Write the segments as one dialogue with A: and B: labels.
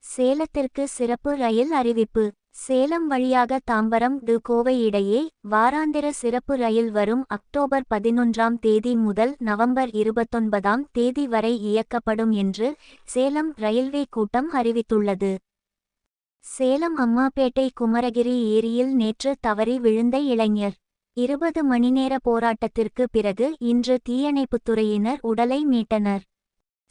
A: சேலத்திற்கு சிறப்பு ரயில் அறிவிப்பு. சேலம் வழியாக தாம்பரம் டு கோவை இடையே வாராந்திர சிறப்பு ரயில் வரும் அக்டோபர் பதினொன்றாம் தேதி முதல் நவம்பர் இருபத்தொன்பதாம் தேதி வரை இயக்கப்படும் என்று சேலம் ரயில்வே கூட்டம் அறிவித்துள்ளது. சேலம் அம்மாப்பேட்டை குமரகிரி ஏரியில் நேற்று தவறி விழுந்த இளைஞர். இருபது மணிநேர போராட்டத்திற்கு பிறகு இன்று தீயணைப்புத்துறையினர் உடலை மீட்டனர்.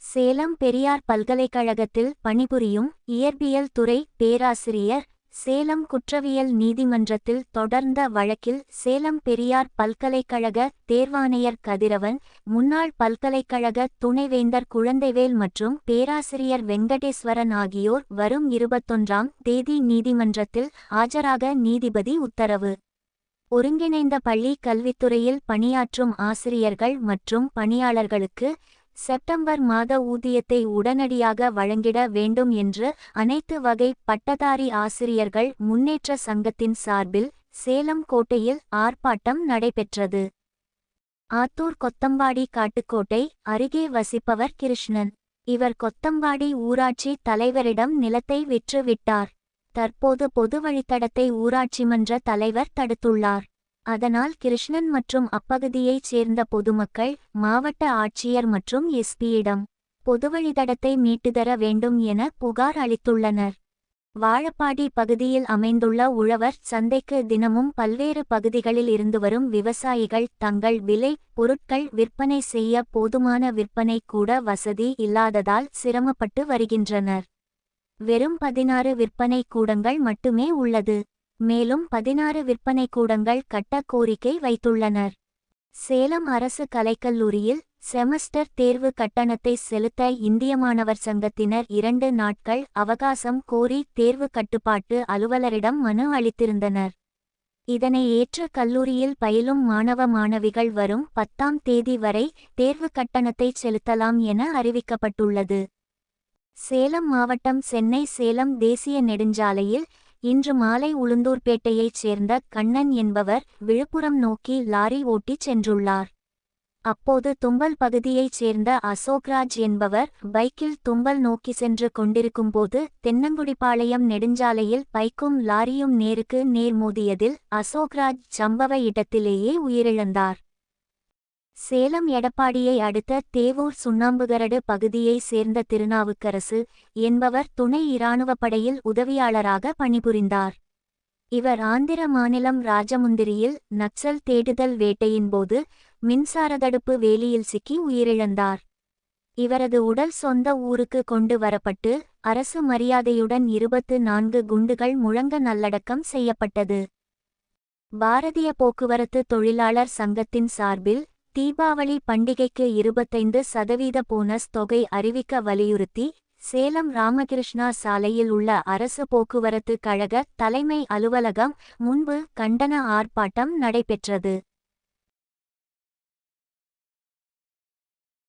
A: சேலம் பெரியார் பல்கலைக்கழகத்தில் பணிபுரியும் இயற்பியல் துறை பேராசிரியர் சேலம் குற்றவியல் நீதிமன்றத்தில் தொடர்ந்த வழக்கில் சேலம் பெரியார் பல்கலைக்கழக தேர்வாணையர் கதிரவன் முன்னாள் பல்கலைக்கழக துணைவேந்தர் குழந்தைவேல் மற்றும் பேராசிரியர் வெங்கடேஸ்வரன் ஆகியோர் வரும் இருபத்தொன்றாம் தேதி நீதிமன்றத்தில் ஆஜராக நீதிபதி உத்தரவு. ஒருங்கிணைந்த பள்ளி கல்வித்துறையில் பணியாற்றும் ஆசிரியர்கள் மற்றும் பணியாளர்களுக்கு செப்டம்பர் மாத ஊதியத்தை உடனடியாக வழங்கிட வேண்டும் என்று அனைத்து வகை பட்டதாரி ஆசிரியர்கள் முன்னேற்ற சங்கத்தின் சார்பில் சேலம் கோட்டையில் ஆர்ப்பாட்டம் நடைபெற்றது. ஆத்தூர் கொத்தம்பாடி காட்டுக்கோட்டை அருகே வசிப்பவர் கிருஷ்ணன். இவர் கொத்தம்பாடி ஊராட்சி தலைவரிடம் நிலத்தை விற்று விட்டார் தற்போது பொது வழித்தடத்தை ஊராட்சி மன்ற தலைவர் தடுத்துள்ளார். அதனால் கிருஷ்ணன் மற்றும் அப்பகுதியைச் சேர்ந்த பொதுமக்கள் மாவட்ட ஆட்சியர் மற்றும் எஸ்பியிடம் பொதுவழித்தடத்தை மீட்டுதர வேண்டும் என புகார் அளித்துள்ளனர். வாழப்பாடி பகுதியில் அமைந்துள்ள உழவர் சந்தைக்கு தினமும் பல்வேறு பகுதிகளில் இருந்து வரும் விவசாயிகள் தங்கள் விலை பொருட்கள் விற்பனை செய்ய போதுமான விற்பனை கூட வசதி இல்லாததால் சிரமப்பட்டு வருகின்றனர். வெறும் பதினாறு விற்பனை கூடங்கள் மட்டுமே உள்ளது. மேலும் பதினாறு விற்பனை கூடங்கள் கட்ட கோரிக்கை வைத்துள்ளனர். சேலம் அரசு கலைக்கல்லூரியில் செமஸ்டர் தேர்வு கட்டணத்தை செலுத்த இந்திய மாணவர் சங்கத்தினர் இரண்டு நாட்கள் அவகாசம் கோரி தேர்வு கட்டுப்பாட்டு அலுவலரிடம் மனு அளித்திருந்தனர். இதனை ஏற்று கல்லூரியில் பயிலும் மாணவ மாணவிகள் வரும் பத்தாம் தேதி வரை தேர்வு கட்டணத்தை செலுத்தலாம் என அறிவிக்கப்பட்டுள்ளது. சேலம் மாவட்டம் சென்னை சேலம் தேசிய நெடுஞ்சாலையில் இன்று மாலை உளுந்தூர்பேட்டையைச் சேர்ந்த கண்ணன் என்பவர் விழுப்புரம் நோக்கி லாரி ஓட்டிச் சென்றுள்ளார். அப்போது தும்பல் பகுதியைச் சேர்ந்த அசோக்ராஜ் என்பவர் பைக்கில் தும்பல் நோக்கி சென்று கொண்டிருக்கும்போது தென்னங்குடிப்பாளையம் நெடுஞ்சாலையில் பைக்கும் லாரியும் நேருக்கு நேர் மோதியதில் அசோக்ராஜ் சம்பவ இடத்திலேயே உயிரிழந்தார். சேலம் எடப்பாடியை அடுத்த தேவூர் சுண்ணாம்புகரடு பகுதியைச் சேர்ந்த திருநாவுக்கரசு என்பவர் துணை இராணுவப் படையில் உதவியாளராக பணிபுரிந்தார். இவர் ஆந்திர மாநிலம் ராஜமுந்திரியில் நக்சல் தேடுதல் வேட்டையின் போது மின்சார தடுப்பு வேலியில் சிக்கி உயிரிழந்தார். இவரது உடல் சொந்த ஊருக்கு கொண்டு வரப்பட்டு அரசு மரியாதையுடன் இருபத்து நான்கு குண்டுகள் முழங்க நல்லடக்கம் செய்யப்பட்டது. பாரதிய போக்குவரத்து தொழிலாளர் சங்கத்தின் சார்பில் தீபாவளி பண்டிகைக்கு இருபத்தைந்து சதவீத போனஸ் தொகை அறிவிக்க வலியுறுத்தி சேலம் ராமகிருஷ்ணா சாலையில் உள்ள அரசு போக்குவரத்து கழக தலைமை அலுவலகம் முன்பு கண்டன ஆர்ப்பாட்டம் நடைபெற்றது.